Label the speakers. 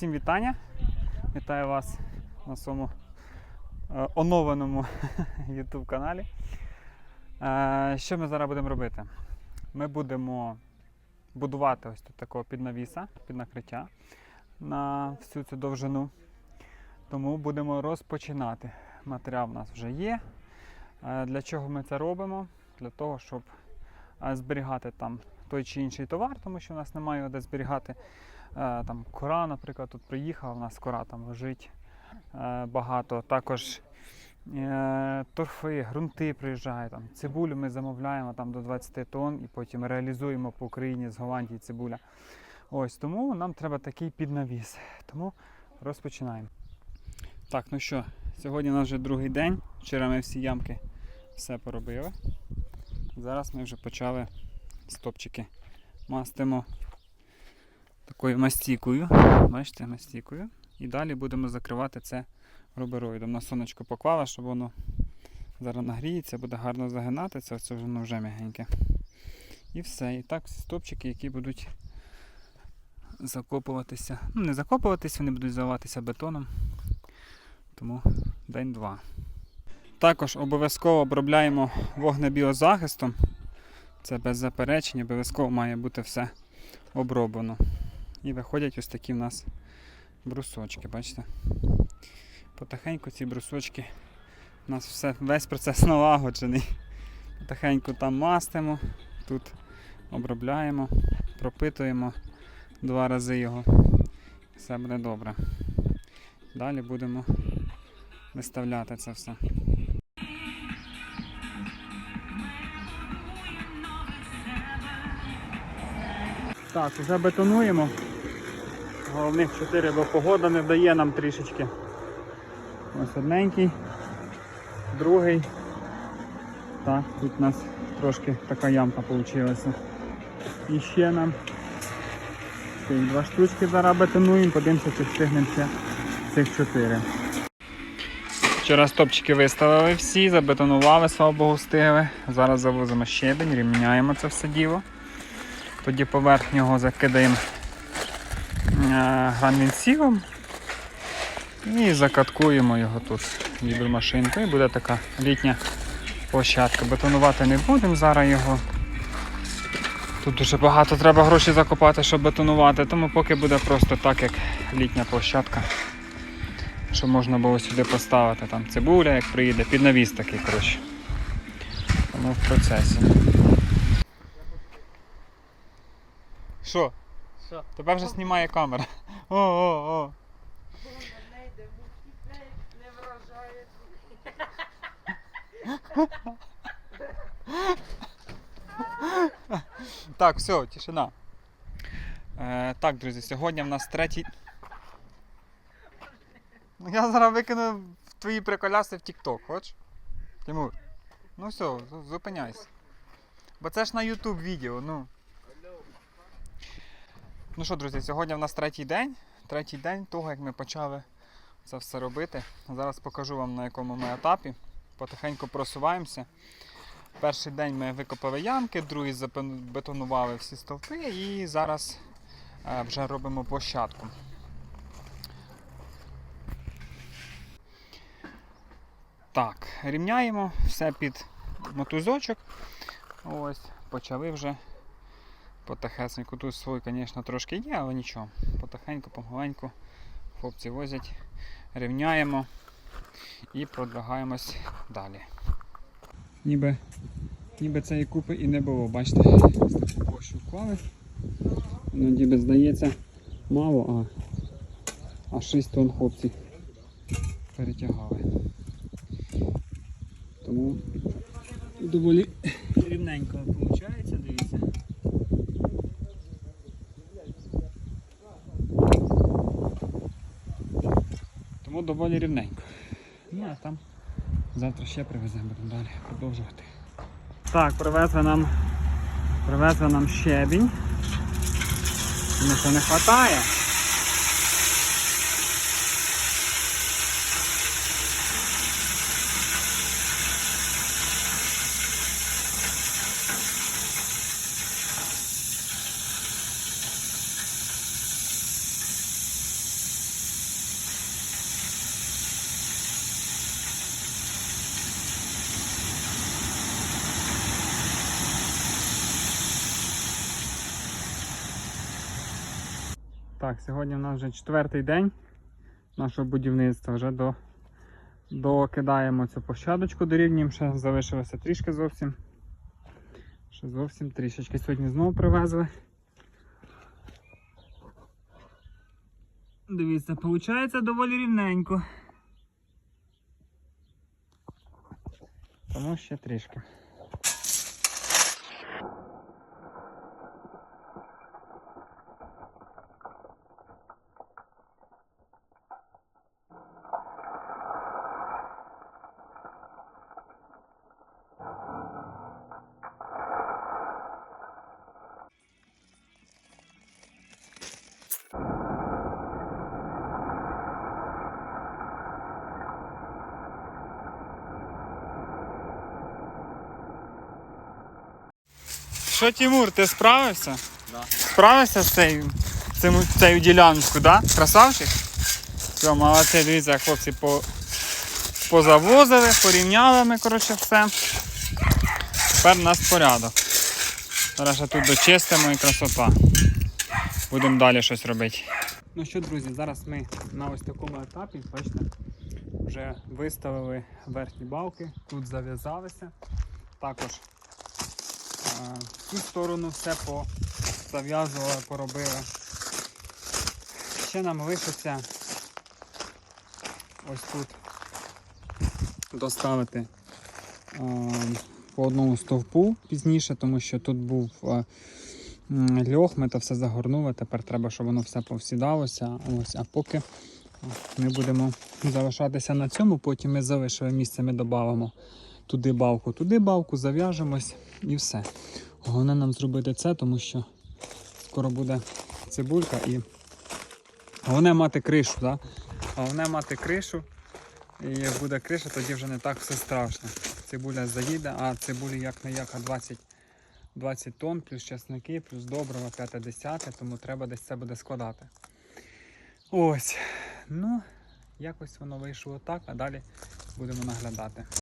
Speaker 1: Всім вітання. Вітаю вас на своєму е, оновленому YouTube каналі. Е, що ми зараз будемо робити? Ми будемо будувати ось тут такого піднавіса, під накриття на всю цю довжину. Тому будемо розпочинати. Матеріал у нас вже є. Е, Для чого ми це робимо? Для того, щоб е, зберігати там той чи інший товар, тому що у нас немає де зберігати. Е, Там кора, наприклад, тут приїхала, у нас кора там лежить е, багато. Також е, торфи, ґрунти приїжджають. Там, цибулю ми замовляємо там, до 20 тонн і потім реалізуємо по Україні з Голландії цибуля. Ось тому нам треба такий піднавіс. Тому розпочинаємо. Так, ну що, сьогодні у нас вже другий день. Вчора ми всі ямки все поробили. Зараз ми вже почали стопчики. Мастимо такою мастікою. Бачите, мастікою. І далі будемо закривати це рубероїдом. На сонечко поклала, щоб воно зараз нагріється, буде гарно загинатися, це воно вже м'ягеньке. І все. І так всі стопчики, які будуть закопуватися. Ну, не закопуватися, вони будуть заливатися бетоном. Тому день-два. Також обов'язково обробляємо вогнебіозахистом. Це без заперечень, обов'язково має бути все оброблено. І виходять ось такі в нас брусочки, бачите? Потихеньку ці брусочки, у нас все, весь процес налагоджений. Потихеньку там мастимо, тут обробляємо, пропитуємо два рази його. Все буде добре. Далі будемо виставляти це все. Так, вже бетонуємо. Головних 4, бо погода не дає нам трішечки. Ось одненький, другий. Так, тут у нас трошки така ямка вийшла. І ще нам цих два штучки зараз бетонуємо, подивимося, чи встигнемо ще цих чотири. Вчора стопчики виставили всі, забетонували, слава Богу, встигли. Зараз завозимо щебень, рівняємо це все діло. Тоді поверх нього закидаємо е, гранвінсілом і закаткуємо його тут вібромашинкою. І буде така літня площадка. Бетонувати не будемо зараз його. Тут дуже багато треба грошей закопати, щоб бетонувати, тому поки буде просто так, як літня площадка. Щоб можна було сюди поставити там цибуля, як приїде, під навіс такий, коротше. Тому в процесі. Що?
Speaker 2: Що?
Speaker 1: Тебе вже знімає камера. О, о, о.
Speaker 2: Не йде, не вражає.
Speaker 1: Так, все, тишина. Е, так, друзі, сьогодні в нас третій. Ну, Я зараз викину твої приколяси в TikTok, хочеш? Тимур. Ну все, зупиняйся. Бо це ж на YouTube відео, ну. Ну що, друзі, сьогодні в нас третій день. Третій день того, як ми почали це все робити. Зараз покажу вам на якому ми етапі. Потихеньку просуваємося. Перший день ми викопали ямки, другий забетонували всі стовпи і зараз е, вже робимо площадку. Так, рівняємо все під мотузочок. Ось, почали вже потихесеньку. Тут свій, звісно, трошки є, але нічого. Потихеньку, помаленьку хлопці возять, рівняємо і продвигаємось далі. Ніби, ніби цієї купи і не було, бачите, ось таку. Воно ніби здається мало, а, а 6 тонн хлопці перетягали. Тому доволі рівненько виходить, дивіться. Тому доволі рівненько. Ну а там завтра ще привеземо, будемо далі продовжувати. Так, привезли нам привезли нам щебінь. Тому що не вистачає. Так, сьогодні у нас вже четвертий день нашого будівництва. Вже до, докидаємо цю площадочку дорівнюємо, ще залишилося трішки зовсім. Ще зовсім трішечки. Сьогодні знову привезли. Дивіться, виходить доволі рівненько. Тому ще трішки. Що, Тимур, ти справився?
Speaker 3: Да.
Speaker 1: Справився з цією, цим, цією діляночкою, да? Красавчик? Все, молодці, дивіться, хлопці по, позавозили, порівняли ми, коротше, все. Тепер у нас порядок. Зараз ще тут дочистимо і красота. Будемо далі щось робити. Ну що, друзі, зараз ми на ось такому етапі, бачите, вже виставили верхні балки, тут зав'язалися. Також е, цю сторону все зав'язували, поробили. Ще нам лишиться ось тут доставити е, по одному стовпу пізніше, тому що тут був е, льох, ми то все загорнули. Тепер треба, щоб воно все повсідалося. Ось, а поки ми будемо залишатися на цьому, потім ми залишили місце, ми додамо туди балку, туди балку, зав'яжемось і все. Головне нам зробити це, тому що скоро буде цибулька і головне мати кришу. Да? Головне мати кришу. І буде криша, тоді вже не так все страшно. Цибуля заїде, а цибулі як не як, а 20, 20 тонн, плюс часники, плюс добрива 5-10, тому треба десь це буде складати. Ось. Ну, якось воно вийшло так, а далі будемо наглядати.